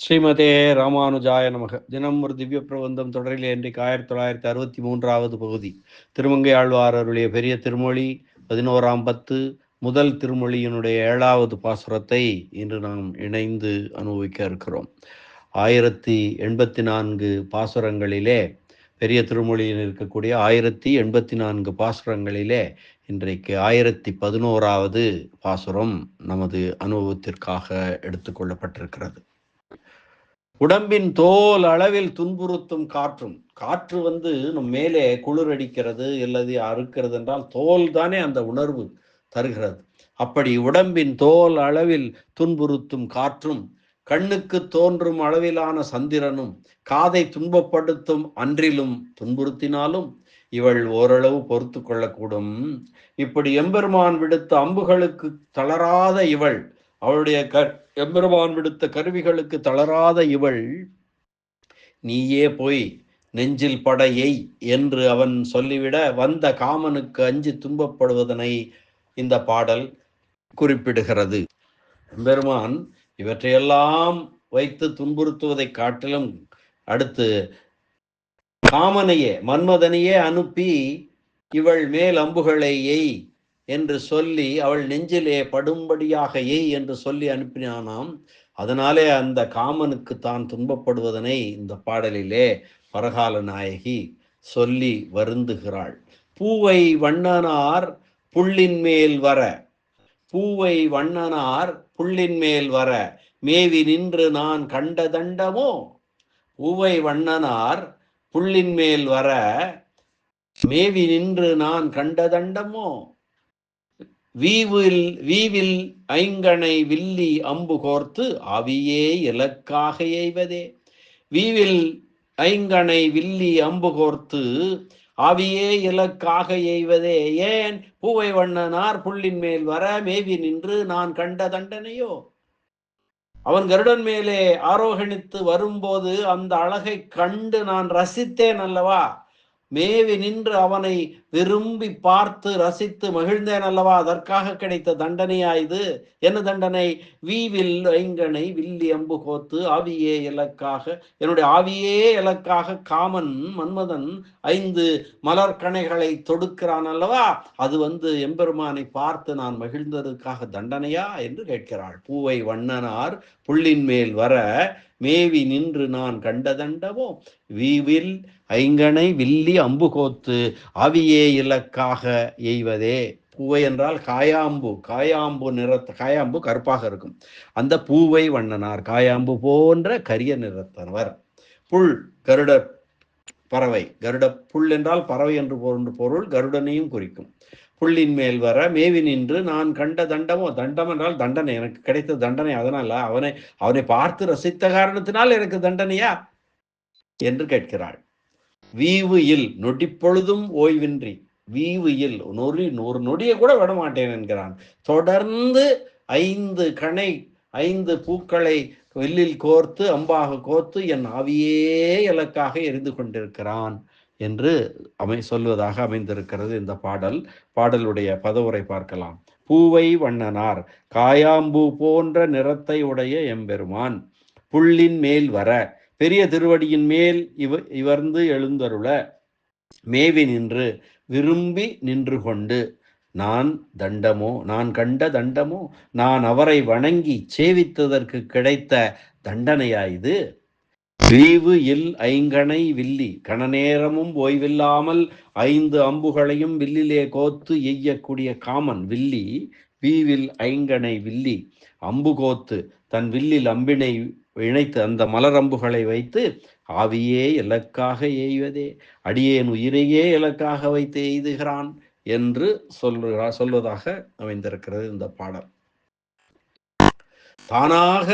ஸ்ரீமதே ராமானுஜாய நமக. தினம் ஒரு திவ்ய பிரபந்தம் தொடரில் இன்றைக்கு ஆயிரத்தி தொள்ளாயிரத்தி அறுபத்தி மூன்றாவது பகுதி. திருமங்கை ஆழ்வார் அவருடைய பெரிய திருமொழி பதினோராம் பத்து முதல் திருமொழியினுடைய ஏழாவது பாசுரத்தை இன்று நாம் இணைந்து அனுபவிக்க இருக்கிறோம். ஆயிரத்தி எண்பத்தி நான்கு பாசுரங்களிலே பெரிய திருமொழியில் இருக்கக்கூடிய ஆயிரத்தி எண்பத்தி நான்கு பாசுரங்களிலே இன்றைக்கு ஆயிரத்தி பதினோராவது பாசுரம் நமது அனுபவத்திற்காக எடுத்துக்கொள்ளப்பட்டிருக்கிறது உடம்பின் தோல் அளவில் துன்புறுத்தும் காற்றும். காற்று வந்து நம் மேலே குளிரடிக்கிறது அல்லது அறுக்கிறது என்றால் தோல் தானே அந்த உணர்வு தருகிறது. அப்படி உடம்பின் தோல் அளவில் துன்புறுத்தும் காற்றும் கண்ணுக்கு தோன்றும் அளவிலான சந்திரனும் காதை துன்பப்படுத்தும் அன்றிலும் துன்புறுத்தினாலும் இவள் ஓரளவு பொறுத்து கொள்ளக்கூடும். இப்படி எம்பெருமான் விடுத்த அம்புகளுக்கு தளராத இவள் அவளுடைய க எம்பெருமான் விடுத்த கருவிகளுக்கு தளராத இவள் நீயே போய் நெஞ்சில் படையை என்று அவன் சொல்லிவிட வந்த காமனுக்கு அஞ்சு துன்பப்படுவதனை இந்த பாடல் குறிப்பிடுகிறது. எம்பெருமான் இவற்றையெல்லாம் வைத்து துன்புறுத்துவதை காட்டிலும் அடுத்து காமனையே மன்மதனையே அனுப்பி இவள் மேல் அம்புகளை எய். என்று சொல்லி அவள் நெஞ்சிலே படும்படியாக எய் என்று சொல்லி அனுப்பினானாம். அதனாலே அந்த காமனுக்கு தான் துன்பப்படுவதனை இந்த பாடலிலே பரகால நாயகி சொல்லி வருந்துகிறாள். பூவை வண்ணனார் புள்ளின் மேல் வர. பூவை வண்ணனார் புள்ளின் மேல் வர. மேவி நின்று நான் கண்ட தண்டமோ? பூவை வண்ணனார் புள்ளின் மேல் வர. மேவி நின்று நான் கண்ட தண்டமோ? வீவில் வீவில் ஐங்கனை வில்லி அம்பு கோர்த்து அவியே இலக்காக எய்வதே. வீவில் ஐங்கனை வில்லி அம்பு கோர்த்து ஆவியே இலக்காக எய்வதே. ஏன்? பூவை வண்ணனார் புள்ளின் மேல் வர மேவி நின்று நான் கண்ட தண்டனையோ? அவன் கருடன் மேலே ஆரோகணித்து வரும்போது அந்த அழகை கண்டு நான் ரசித்தேன் அல்லவா? மேவி நின்று அவனை விரும்பி பார்த்து ரசித்து மகிழ்ந்தேன் அல்லவா? அதற்காக கிடைத்த தண்டனையா இது? என்ன தண்டனை? வீவில் ஐங்கனை வில்லி அம்பு கோத்து ஆவியே இலக்காக என்னுடைய ஆவியே இலக்காக காமன் மன்மதன் ஐந்து மலர்கணைகளை தொடுக்கிறான் அல்லவா? அது வந்து எம்பெருமானை பார்த்து நான் மகிழ்ந்ததற்காக தண்டனையா? என்று கேட்கிறாள். பூவை வண்ணனார் புள்ளின் மேல் வர மேவி நின்று நான் கண்டதண்டவோ? வீவில் ஐங்கனை வில்லி அம்பு கோத்து அவியே இலக்காக எய்வதே. பூவை என்றால் காயாம்பு. காயாம்பு நிறத்த காயாம்பு கருப்பாக இருக்கும். அந்த பூவை வண்ணனார். காயாம்பு போன்ற கரிய நிறத்தனவர் புல் கருட பறவை. கருட புல் என்றால் பறவை என்று பொருள் பொருள் கருடனையும் குறிக்கும். புள்ளின் மேல் வர மேவி நின்று நான் கண்ட தண்டமோ? தண்டம் என்றால் தண்டனை. எனக்கு கிடைத்த தண்டனை. அதனால அவனை அவனை பார்த்து ரசித்த காரணத்தினால் எனக்கு தண்டனையா? என்று கேட்கிறாள். வீவு இல் நொடிப்பொழுதும் ஓய்வின்றி. வீவு இல் நொறி ஒரு நொடியை கூட விட மாட்டேன் என்கிறான். தொடர்ந்து ஐந்து கணை ஐந்து பூக்களை வெள்ளில் கோர்த்து அம்பாக கோர்த்து என் ஆவியே இலக்காக எரிந்து கொண்டிருக்கிறான். என்று அமை சொல்வதாக அமைந்திருக்கிறது இந்த பாடல். பாடலுடைய பதவுரை பார்க்கலாம். பூவை வண்ணனார் காயாம்பூ போன்ற நிறத்தை உடைய எம்பெருமான் புள்ளின் மேல் வர பெரிய திருவடியின் மேல் இவ இவர்ந்து எழுந்தருள மேவி நின்று விரும்பி நின்று கொண்டு நான் தண்டமோ நான் கண்ட தண்டமோ நான் அவரை வணங்கி சேவித்ததற்கு கிடைத்த தண்டனையா இது? வீவு இல் ஐங்கனை வில்லி கணநேரமும் ஓய்வில்லாமல் ஐந்து அம்புகளையும் வில்லிலே கோத்து எய்யக்கூடிய காமன் வில்லி வீவில் ஐங்கனை வில்லி அம்பு கோத்து தன் வில்லில் அம்பினை இணைத்து அந்த மலரம்புகளை வைத்து ஆவியே இலக்காக எய்வதே அடியேன் உயிரையே இலக்காக வைத்து எய்துகிறான் என்று சொல்லுகிறா சொல்வதாக அமைந்திருக்கிறது இந்த பாடல். தானாக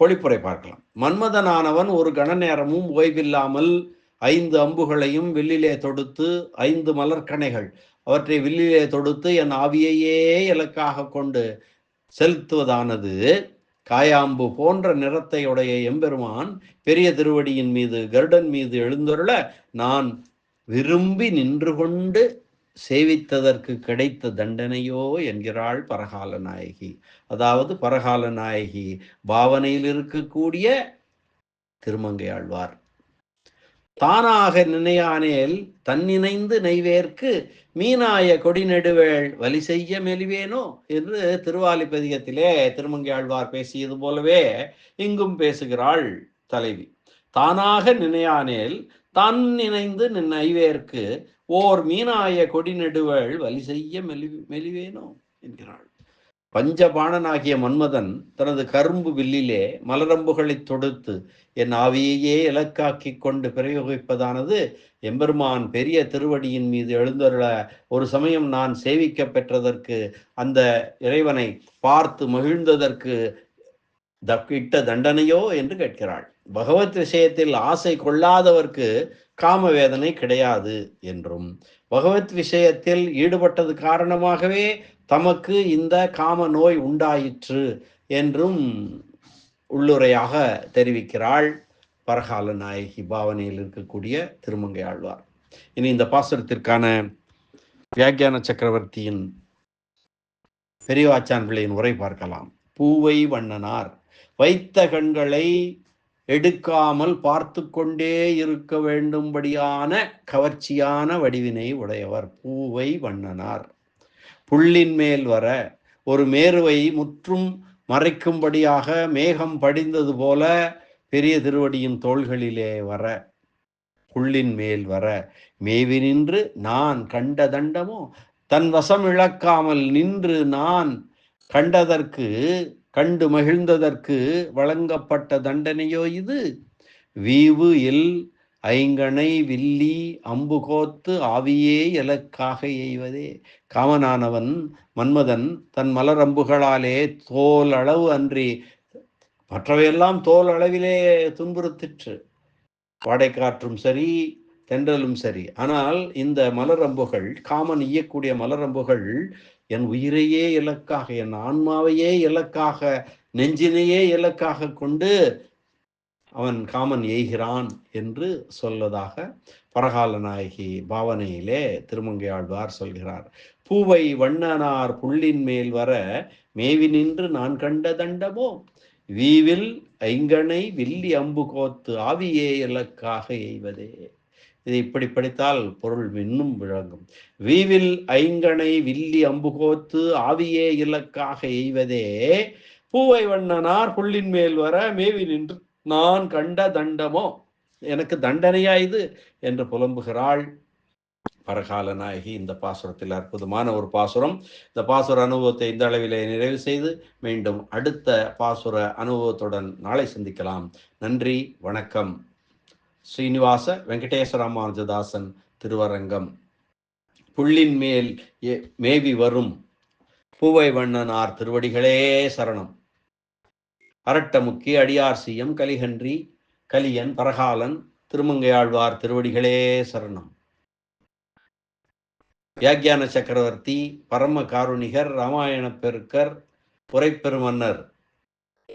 பொழிப்புரை பார்க்கலாம். மன்மதனானவன் ஒரு கண நேரமும் ஓய்வில்லாமல் ஐந்து அம்புகளையும் வில்லிலே தொடுத்து ஐந்து மலர்கணைகள் அவற்றை வில்லிலே தொடுத்து என் ஆவியையே இலக்காக கொண்டு செலுத்துவதானது. காயாம்பு போன்ற நிறத்தை உடைய எம்பெருமான் பெரிய திருவடியின் மீது கருடன் மீது எழுந்தொருள நான் விரும்பி நின்று கொண்டு சேவித்ததற்கு கிடைத்த தண்டனையோ என்கிறாள் பரகால நாயகி. அதாவது பரகால நாயகி பாவனையில் இருக்கக்கூடிய திருமங்கை ஆழ்வார் தானாக நினையானேல் தன்னிணைந்து நெய்வேர்க்கு மீனாய கொடி நெடுவேள் வலி செய்ய மெலிவேனோ என்று திருவாலிப்பதிகத்திலே திருமங்கை ஆழ்வார் பேசியது போலவே இங்கும் பேசுகிறாள் தலைவி. தானாக நினையானேல் தன் நினைந்து நின் ஐவேர்க்கு ஓர் மீனாய கொடி நெடுவள் வலி செய்ய மெலி மெலிவேனோ? என்கிறாள். பஞ்சபாணனாகிய மன்மதன் தனது கரும்பு வில்லிலே மலரம்புகளை தொடுத்து என் ஆவியையே இலக்காக்கி கொண்டு பிரயோகிப்பதானது? எம்பெருமான் பெரிய திருவடியின் மீது எழுந்தருள ஒரு சமயம் நான் சேவிக்க பெற்றதற்கு அந்த இறைவனை பார்த்து மகிழ்ந்ததற்கு இட்ட தண்டனையோ? என்று கேட்கிறாள். பகவத் விஷயத்தில் ஆசை கொள்ளாதவர்க்கு காம வேதனை கிடையாது என்றும். பகவத் விஷயத்தில் ஈடுபட்டது காரணமாகவே தமக்கு இந்த காம நோய் உண்டாயிற்று என்றும் உள்ளுரையாக தெரிவிக்கிறாள் பரகால நாயகி பாவனையில் இருக்கக்கூடிய திருமங்கை ஆழ்வார். இனி இந்த பாசுரத்திற்கான வியாக்கியான சக்கரவர்த்தியின் பெரியவாச்சான் பிள்ளையின் உரை பார்க்கலாம். பூவை வண்ணனார் வைத்த கண்களை எடுக்காமல் பார்த்து கொண்டே இருக்க வேண்டும்படியான கவர்ச்சியான வடிவினை உடையவர் பூவை வண்ணனார். புள்ளின் மேல் வர ஒரு மேருவை முற்றும் மறைக்கும்படியாக மேகம் படிந்தது போல பெரிய திருவடியின் தோள்களிலே வர புள்ளின் மேல் வர மேவி நின்று நான் கண்ட தண்டமோ? தன் வசம் இழக்காமல் நின்று நான் கண்டதற்கு கண்டு மகிழ்ந்ததற்கு வழங்கப்பட்ட தண்டனையோ இது? வீவு இல் ஐங்கனை வில்லி அம்பு கோத்து ஆவியே எலக்காக எய்வதே. காமனானவன் மன்மதன் தன் மலரம்புகளாலே தோல் அளவு அன்றி மற்றவையெல்லாம் தோல் அளவிலே துன்புறுத்திற்று. வாடைக்காற்றும் சரி தென்றலும் சரி. ஆனால் இந்த மலரம்புகள் காமன் ஈயக்கூடிய மலரம்புகள் என் உயிரையே இலக்காக என் ஆன்மாவையே இலக்காக நெஞ்சினையே இலக்காக கொண்டு அவன் காமன் எய்கிறான் என்று சொல்வதாக பரகால நாயகி பாவனையிலே திருமங்கையாழ்வார் சொல்கிறார். பூவை வண்ணனார் புள்ளின் மேல் வர மேவி நின்று நான் கண்ட தண்டமோ? வீவில் ஐங்கனை வில்லி அம்பு கோத்து ஆவியே இலக்காக எய்வதே. இதை இப்படி படித்தால் பொருள் இன்னும் விளங்கும். வீவில் ஐங்கனை வில்லி அம்புகோத்து ஆவியே இலக்காக எய்வதே பூவை வண்ணனார் புள்ளின் மேல் வர மேவி நின்று நான் கண்ட தண்டமோ? எனக்கு தண்டனையா இது? என்று புலம்புகிறாள் பரகால நாயகி. இந்த பாசுரத்தில் அற்புதமான ஒரு பாசுரம். இந்த பாசுர அனுபவத்தை இந்த அளவிலே நிறைவு செய்து மீண்டும் அடுத்த பாசுர அனுபவத்துடன் நாளை சந்திக்கலாம். நன்றி வணக்கம். ஸ்ரீனிவாச வெங்கடேஸ்வரமானுஜதாசன் திருவரங்கம். புள்ளின் மேல் மேவி வரும் பூவை வண்ணனார் திருவடிகளே சரணம். அரட்டமுக்கி அடியார் சியம் கலிகன்றி கலியன் பரகாலன் திருமங்கையாழ்வார் திருவடிகளே சரணம். வியாக்கியான சக்கரவர்த்தி பரம காருணிகர் ராமாயண பெருக்கர் புரைப்பெருமன்னர்